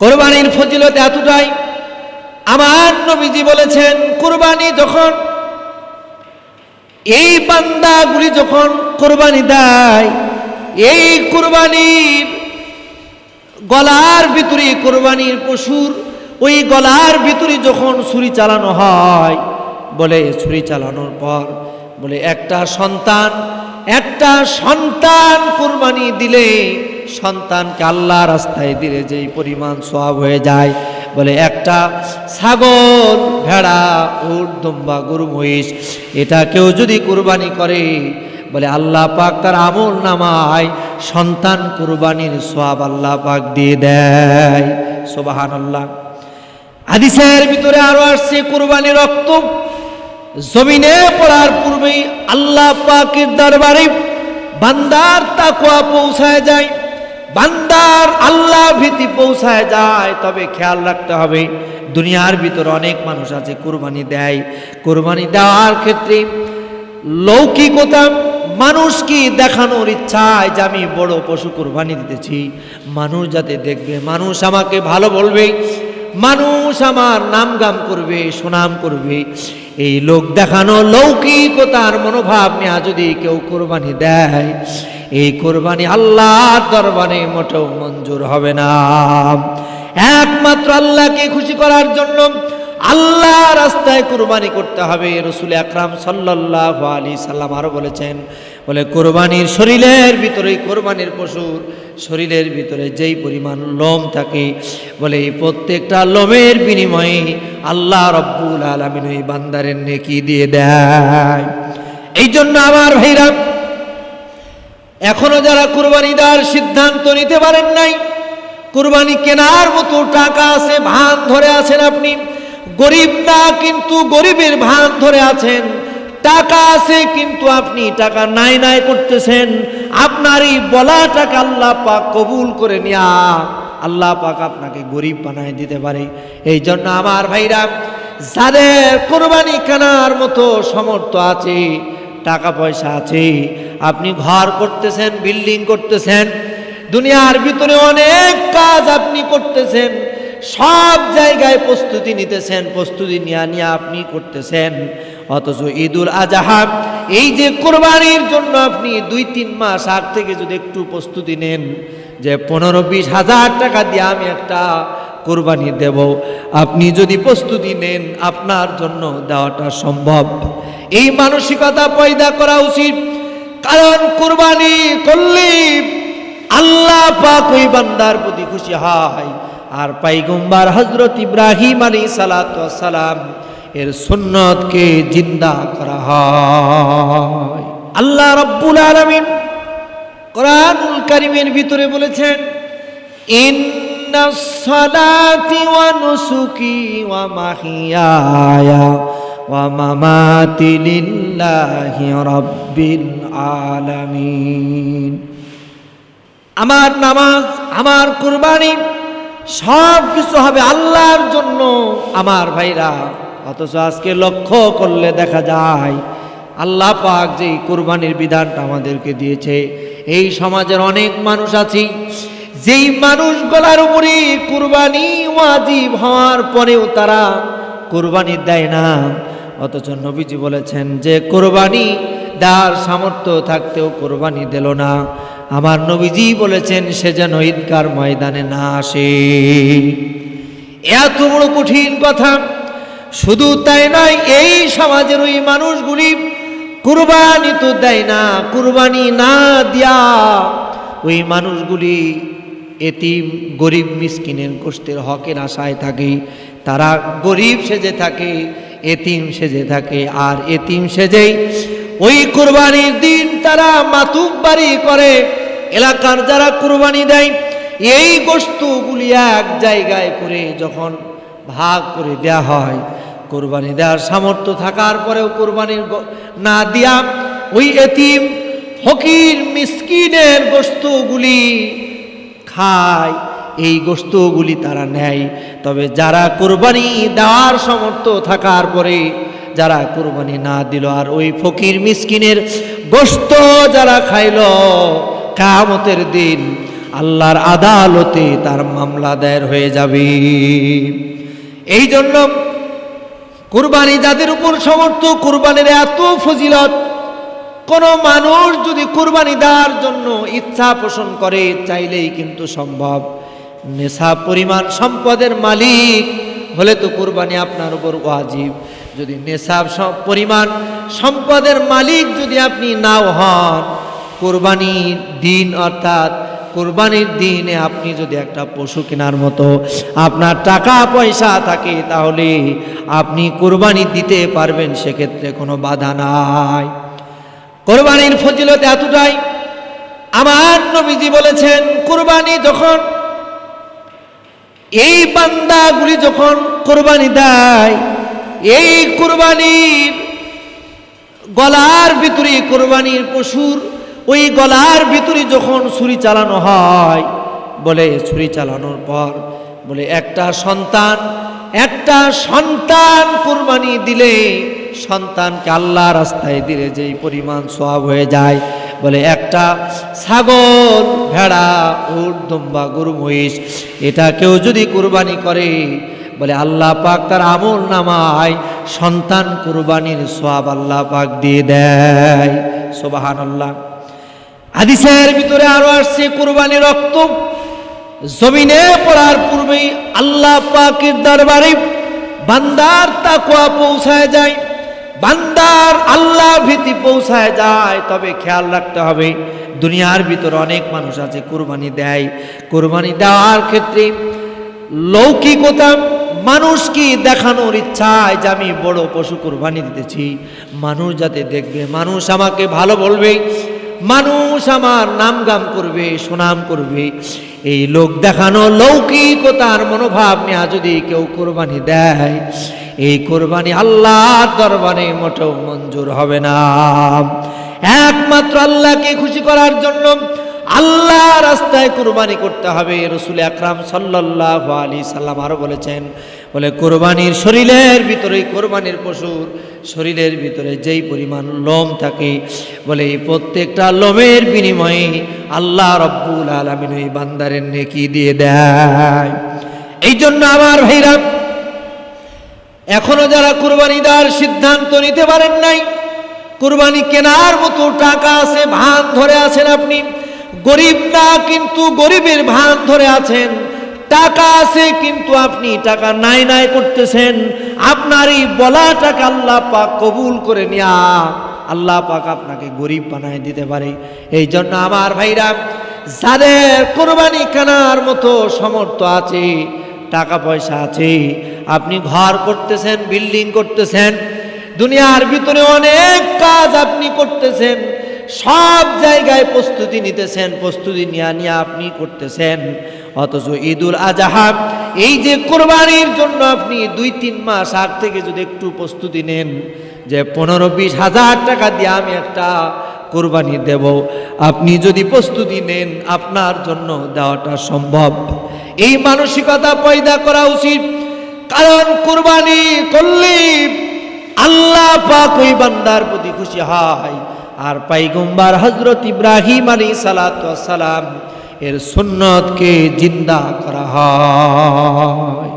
কোরবানির ফজিলত এতটাই। আমার নবীজি বলেছেন, কোরবানি যখন, এই বান্দাগুলি যখন কোরবানি দেয়, এই কোরবানির গলার ভিতরে কোরবানির পশুর, ওই গলার ভিতরে যখন ছুরি চালানো হয়, বলে ছুরি চালানোর পর, বলে একটা সন্তান একটা সন্তান কোরবানি দিলে সন্তানকে আল্লাহ রাস্তায় দিলে যেই পরিমাণ সব হয়ে যায়। বলে, একটা ছাগল, ভেড়া, উট, দুম্বা, গরু, মহিষ, এটা কেউ যদি কোরবানি করে, বলে, আল্লাহ পাক তার আমল নামায়, সন্তান কুরবানির সব আল্লাহ পাক দিয়ে দেয়। সোবাহান আল্লাহ হাদিসের ভিতরে আরও আসছে কুরবানি রক্ত জমিনে পড়ার পূর্বেই আল্লাহ পাকের দরবারে বান্দার তাকোয়া পৌঁছায় যায়। বান্দার আল্লাহ ভীতি পৌঁছায় যায়, তবে খেয়াল রাখতে হবে, দুনিয়ার ভিতরে অনেক মানুষ আছে, কোরবানি দেয়। কোরবানি দেওয়ার ক্ষেত্রে লৌকিকতা মানুষ কি দেখানোর ইচ্ছায় যে আমি বড় পশু কোরবানি দিতেছি, মানুষ যাতে দেখবে, মানুষ আমাকে ভালো বলবে, মানুষ আমার নামগাম করবে, সুনাম করবে। এই লোক দেখানো লৌকিকতার মনোভাব নেওয়া যদি কেউ কোরবানি দেয় এই কোরবানি আল্লাহর দরবারে মোটেও মঞ্জুর হবে না। একমাত্র আল্লাহকে খুশি করার জন্য আল্লাহ রাস্তায় কোরবানি করতে হবে। রসুল আকরাম সাল্লাহ আলী সাল্লাম আরও বলেছেন, বলে, কোরবানির শরীরের ভিতরে কোরবানির পশুর শরীরের ভিতরে যেই পরিমাণ লোম থাকে, বলে, এই প্রত্যেকটা লোমের বিনিময়ে আল্লাহ রব্বুল আলমিন ওই বান্দারের নেকি দিয়ে দেয়। এই জন্য আমার ভাইরা এখনও যারা কোরবানি দেওয়ার সিদ্ধান্ত নিতে পারেন নাই, কুরবানি কেনার মতো টাকা আছে, ভান ধরে আছেন আপনি। গরিব না, কিন্তু গরিবের ভান ধরে আছেন। টাকা আছে, কিন্তু আপনি টাকা নাই নাই করতেছেন। আপনার এই বলা টাকা আল্লাহ পাক কবুল করে নিয়া। আল্লাহ পাক আপনাকে গরিব বানায় দিতে পারে। এই জন্য আমার ভাইরা, যাদের কোরবানি কেনার মতো সমর্থ আছে, টাকা পয়সা আছে আপনি ঘর করতেছেন বিল্ডিং করতেছেন, দুনিয়ার ভিতরে অনেক কাজ আপনি করতেছেন, সব জায়গায় প্রস্তুতি নিতেছেন, প্রস্তুতি নিয়ে নিয়ে আপনি করতেছেন। অথচ ঈদুল আজহা, এই যে কোরবানির জন্য আপনি দুই তিন মাস আগ থেকে যদি একটু প্রস্তুতি নেন, যে পনেরো বিশ হাজার টাকা দিয়ে আমি একটা কোরবানি দেব, আপনি যদি প্রস্তুতি নেন, আপনার জন্য দেওয়াটা সম্ভব। এই মানসিকতা পয়দা করা উচিত। কারণ কোরবানি করলে আল্লাহ পাক ওই বান্দার প্রতি খুশি হয়। আর পাইগম্বার হজরত ইব্রাহিম আলী সালাম এর সুন্নতকে জিন্দা করা হয়। আল্লাহ রব্বুল আলমিন কোরআনুল কারিমের ভিতরে বলেছেন ইন্না ওয়া নুসুকি ওয়া মাহিয়ায়া ওয়া মামাতি আমার নামাজ, আমার কুরবানি সব কিছু হবে আল্লাহর জন্য, আমার ভাইরা। অথচ আজকে লক্ষ্য করলে দেখা যায়, আল্লাহ পাক যে কোরবানির বিধানটা আমাদেরকে দিয়েছে, এই সমাজের অনেক মানুষ আছি, যেই মানুষগুলার উপরে কোরবানি ওয়াজিব হওয়ার পরেও তারা কোরবানি দেয় না। অথচ নবীজি বলেছেন যে কোরবানি দেওয়ার সামর্থ্য থাকতেও কোরবানি দিল না। আমার নবীজি বলেছেন সে যেন ঈদগার ময়দানে না আসে। এত বড় কঠিন কথা। শুধু তাই নয়, এই সমাজের ওই মানুষগুলি কুরবানি তো দেয় না, কুরবানি না দিয়া ওই মানুষগুলি এতিম, গরিব, মিসকিনের গোষ্ঠের হকের আশায় থাকে। তারা গরিব সেজে থাকে এতিম সেজে থাকে আর এতিম সেজেই ওই কুরবানির দিন তারা মাতুক বাড়ি করে। এলাকার যারা কুরবানি দেয়, এই বস্তুগুলি এক জায়গায় করে যখন ভাগ করে দেয়া হয়, কোরবানি দেওয়ার সামর্থ্য থাকার পরেও কোরবানির না দিয়া ওই এতিম ফকির মিসকিনের বস্তুগুলি খায়। এই গোস্তগুলি তারা নেয়। তবে যারা কোরবানি দেওয়ার সমর্থ থাকার পরে যারা কোরবানি না দিল, আর ওই ফকির মিসকিনের গোস্ত যারা খাইল কামতের দিন আল্লাহর আদালতে তার মামলা দায়ের হয়ে যাবে। এই জন্য কুরবানি যাদের উপর সমর্থ, কুরবানির এত ফজিলত, কোন মানুষ যদি কুরবানি দেওয়ার জন্য ইচ্ছা পোষণ করে, চাইলেই কিন্তু সম্ভব। নেশা পরিমাণ সম্পদের মালিক, হলে তো কুরবানি আপনার উপর ওয়াজিব। যদি সম- পরিমাণ সম্পদের মালিক যদি আপনি নাও হন, কোরবানির দিন অর্থাৎ কোরবানির দিনে আপনি যদি একটা পশু কেনার মতো আপনার টাকা পয়সা থাকে, তাহলে আপনি কোরবানি দিতে পারবেন, সেক্ষেত্রে কোনো বাধা নাই। কোরবানির ফজিলত এতটাই। আমার নবীজি বলেছেন, কোরবানি যখন এই বান্দাগুলি যখন কোরবানি দেয়, এই কোরবানির গলার ভিতরে কোরবানির পশুর, ওই গলার ভিতরে যখন ছুরি চালানো হয়, বলে ছুরি চালানোর পর, বলে একটা সন্তান একটা সন্তান কোরবানি দিলে সন্তানকে আল্লাহ রাস্তায় দিলে যেই পরিমাণ সব হয়ে যায় বলে, একটা ছাগল, ভেড়া, উট, দুম্বা, গরু, মহিষ, এটা কেউ যদি কোরবানি করে, বলে, আল্লাহ পাক তার আমল নামায়, সন্তান কুরবানির সব আল্লাহ পাক দিয়ে দেয়। সোবাহান আল্লাহ হাদিসের ভিতরে আরও আসছে, কুরবানি রক্ত জমিনে পড়ার পূর্বেই আল্লাহ পাকের দরবারে বান্দার তাকুয়া পৌঁছায় যায়। বান্দার আল্লাহ ভীতি পৌঁছায় যায়, তবে খেয়াল রাখতে হবে, দুনিয়ার ভিতরে অনেক মানুষ আছে, কুরবানি দেয়। কুরবানি দেওয়ার ক্ষেত্রে লৌকিকতা, মানুষ কি দেখানোর ইচ্ছায় যে আমি বড় পশু কোরবানি দিতেছি? মানুষ যাতে দেখবে, মানুষ আমাকে ভালো বলবে, মানুষ আমার নাম গাম করবে, সুনাম করবে। এই লোক দেখানো লৌকিকতার মনোভাব নেওয়া যদি কেউ কোরবানি দেয় এই কোরবানি আল্লাহর দরবারে মোটেও মঞ্জুর হবে না। একমাত্র আল্লাহকে খুশি করার জন্য আল্লাহ রাস্তায় কুরবানি করতে হবে। রসুল আকরাম সাল্লাহ আলী সাল্লাম আরও বলেছেন, বলে কোরবানির শরীরের ভিতরে কোরবানির পশুর শরীরের ভিতরে যেই পরিমাণ লোম থাকে, বলে এই প্রত্যেকটা লোমের বিনিময়ে আল্লাহ রব্বুল আলমিন ওই বান্দারের নেকি দিয়ে দেয়। এই জন্য আমার ভাইরা এখনও যারা কুরবানি দেওয়ার সিদ্ধান্ত নিতে পারেন নাই, কুরবানি কেনার মতো টাকা আছে, ভান ধরে আছেন আপনি, গরিব না কিন্তু গরিবের ভান ধরে আছেন, টাকা আছে কিন্তু আপনি টাকা নাই নাই করতেছেন আপনার এই বলা টাকা আল্লাহ পাক কবুল করে নেয়া, আল্লাহ পাক আপনাকে গরিব বানায় দিতে পারে। এই জন্য আমার ভাইরা, যাদের কোরবানি কেনার মতো সমর্থ আছে, টাকা পয়সা আছে আপনি ঘর করতেছেন বিল্ডিং করতেছেন, দুনিয়ার ভিতরে অনেক কাজ আপনি করতেছেন, সব জায়গায় প্রস্তুতি নিতেছেন, প্রস্তুতি নিয়ে নিয়ে আপনি করতেছেন। অথচ ঈদুল আজহা, এই যে কোরবানির জন্য আপনি দুই তিন মাস আগ থেকে যদি একটু প্রস্তুতি নেন, যে পনেরো বিশ হাজার টাকা দিয়ে আমি একটা কোরবানি দেব, আপনি যদি প্রস্তুতি নেন, আপনার জন্য দেওয়াটা সম্ভব। এই মানসিকতা পয়দা করা উচিত। কারণ কুরবানি করলে আল্লাহ পাক ওই বান্দার প্রতি খুশি হয়। আর পাইগম্বার হজরত ইব্রাহিম আলী সালাম এর সুন্নতকে জিন্দা করা হয়।